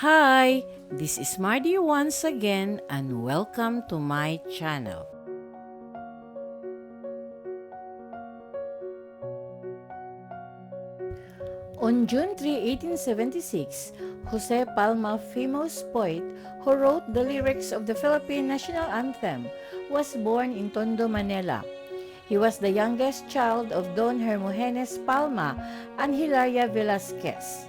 Hi, this is Mardy once again and welcome to my channel. On June 3, 1876, Jose Palma, famous poet who wrote the lyrics of the Philippine national anthem, was born in Tondo, Manila. He was the youngest child of Don Hermogenes Palma and Hilaria Velasquez.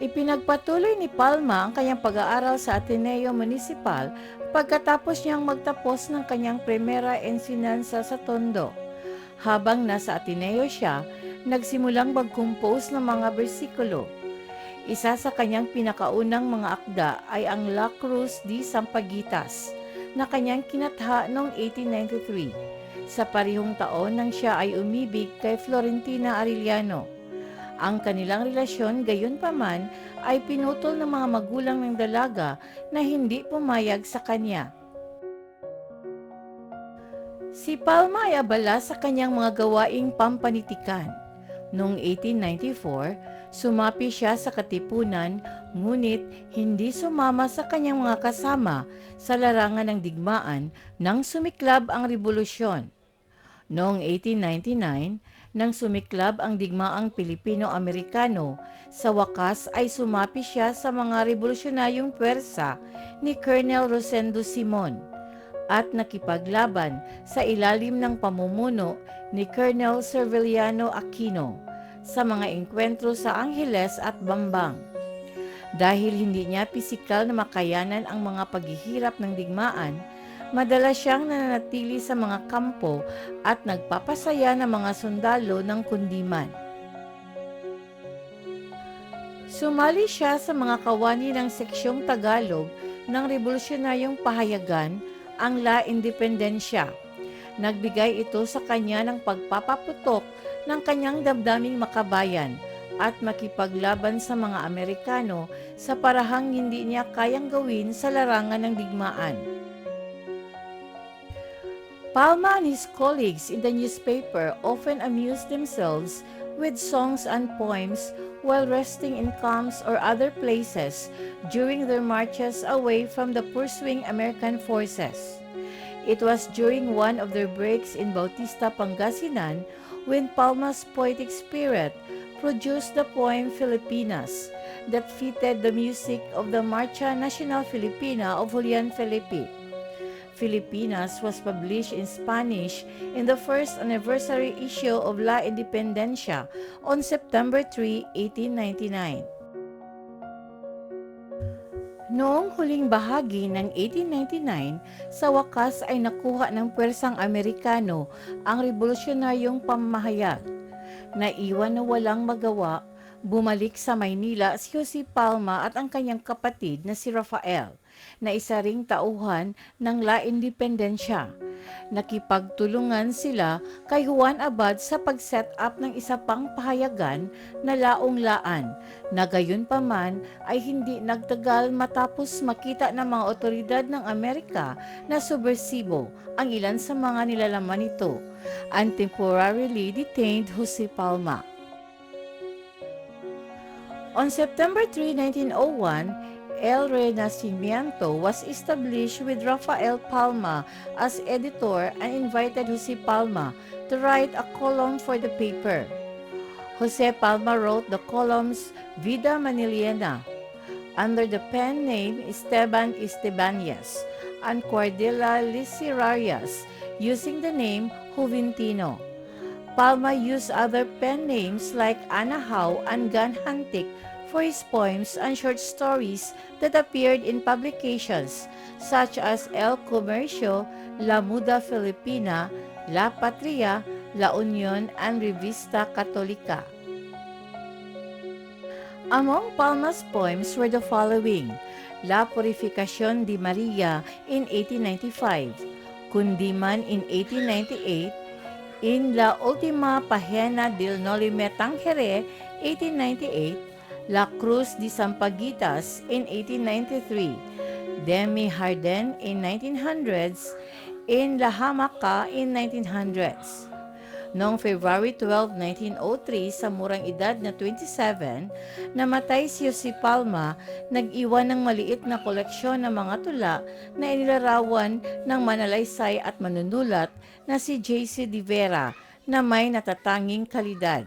Ipinagpatuloy ni Palma ang kanyang pag-aaral sa Ateneo Municipal pagkatapos niyang magtapos ng kanyang primera ensinansa sa Tondo. Habang nasa Ateneo siya, nagsimulang mag-compose ng mga bersikulo. Isa sa kanyang pinakaunang mga akda ay ang La Cruz de Sampaguitas na kanyang kinatha noong 1893 sa parihong taon nang siya ay umibig kay Florentina Arellano. Ang kanilang relasyon gayon paman ay pinutol ng mga magulang ng dalaga na hindi pumayag sa kanya. Si Palma ay abala sa kanyang mga gawaing pampanitikan. Noong 1894, sumapi siya sa katipunan ngunit hindi sumama sa kanyang mga kasama sa larangan ng digmaan nang sumiklab ang revolusyon. Noong 1899, nang sumiklab ang digmaang Pilipino-Amerikano, sa wakas ay sumapi siya sa mga revolusyonaryong pwersa ni Colonel Rosendo Simon at nakipaglaban sa ilalim ng pamumuno ni Colonel Cerveliano Aquino sa mga engkwentro sa Angeles at Bambang. Dahil hindi niya pisikal na makayanan ang mga paghihirap ng digmaan, Madalas siyang nananatili sa mga kampo at nagpapasaya ng mga sundalo ng kundiman. Sumali siya sa mga kawani ng seksyong Tagalog ng revolusyonaryong pahayagan ang La Independencia. Nagbigay ito sa kanya ng pagpapaputok ng kanyang damdaming makabayan at makipaglaban sa mga Amerikano sa parahang hindi niya kayang gawin sa larangan ng digmaan. Palma and his colleagues in the newspaper often amused themselves with songs and poems while resting in camps or other places during their marches away from the pursuing American forces. It was during one of their breaks in Bautista, Pangasinan when Palma's poetic spirit produced the poem Filipinas that fitted the music of the Marcha Nacional Filipina of Julian Felipe. Filipinas was published in Spanish in the first anniversary issue of La Independencia on September 3, 1899. Noong huling bahagi ng 1899, sa wakas ay nakuha ng pwersang Amerikano ang revolusyonaryong pamahayag. Naiwan na walang magawa, bumalik sa Maynila si Jose Palma at ang kanyang kapatid na si Rafael na isa ring tauhan ng La Independencia. Nakipagtulungan sila kay Juan Abad sa pag-set up ng isa pang pahayagan na Laong Laan na gayon paman ay hindi nagtagal matapos makita ng mga otoridad ng Amerika na subversibo ang ilan sa mga nilalaman nito and temporarily detained Jose Palma. On September 3, 1901, El Renacimiento was established with Rafael Palma as editor and invited Jose Palma to write a column for the paper. Jose Palma wrote the columns Vida Maniliana under the pen name Esteban Estebanez and Cordilla Literarias using the name Juventino. Palma used other pen names like Ana Howe and Gan Hantik for his poems and short stories that appeared in publications such as El Comercio, La Muda Filipina, La Patria, La Union, and Revista Católica. Among Palma's poems were the following, La Purificación de Maria in 1895, Kundiman in 1898, in La Ultima Pagina del Nolime Tangere 1898, La Cruz de Sampaguitas in 1893, Demi Harden in 1900s, in La Hamaca in 1900s. Noong February 12, 1903, sa murang edad na 27, namatay si Jose Palma, nag-iwan ng maliit na koleksyon ng mga tula na inilarawan ng manalaysay at manunulat na si J.C. De Vera na may natatanging kalidad.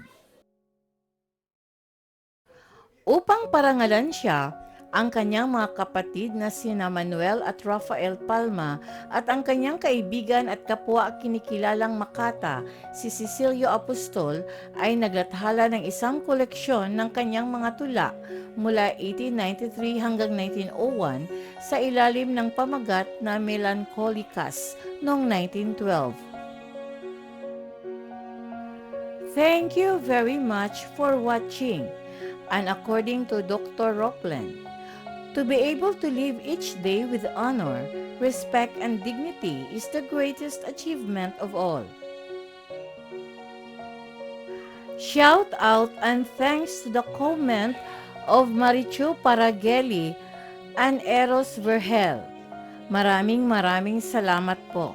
Upang parangalan siya, ang kanyang mga kapatid na sina Manuel at Rafael Palma at ang kanyang kaibigan at kapwa kinikilalang Makata, si Cecilio Apostol, ay naglathala ng isang koleksyon ng kanyang mga tula mula 1893 hanggang 1901 sa ilalim ng pamagat na Melancholicas noong 1912. Thank you very much for watching. And according to Dr. Rockland, to be able to live each day with honor, respect, and dignity is the greatest achievement of all. Shout out and thanks to the comment of Marichu Parageli and Eros Verhel. Maraming maraming salamat po.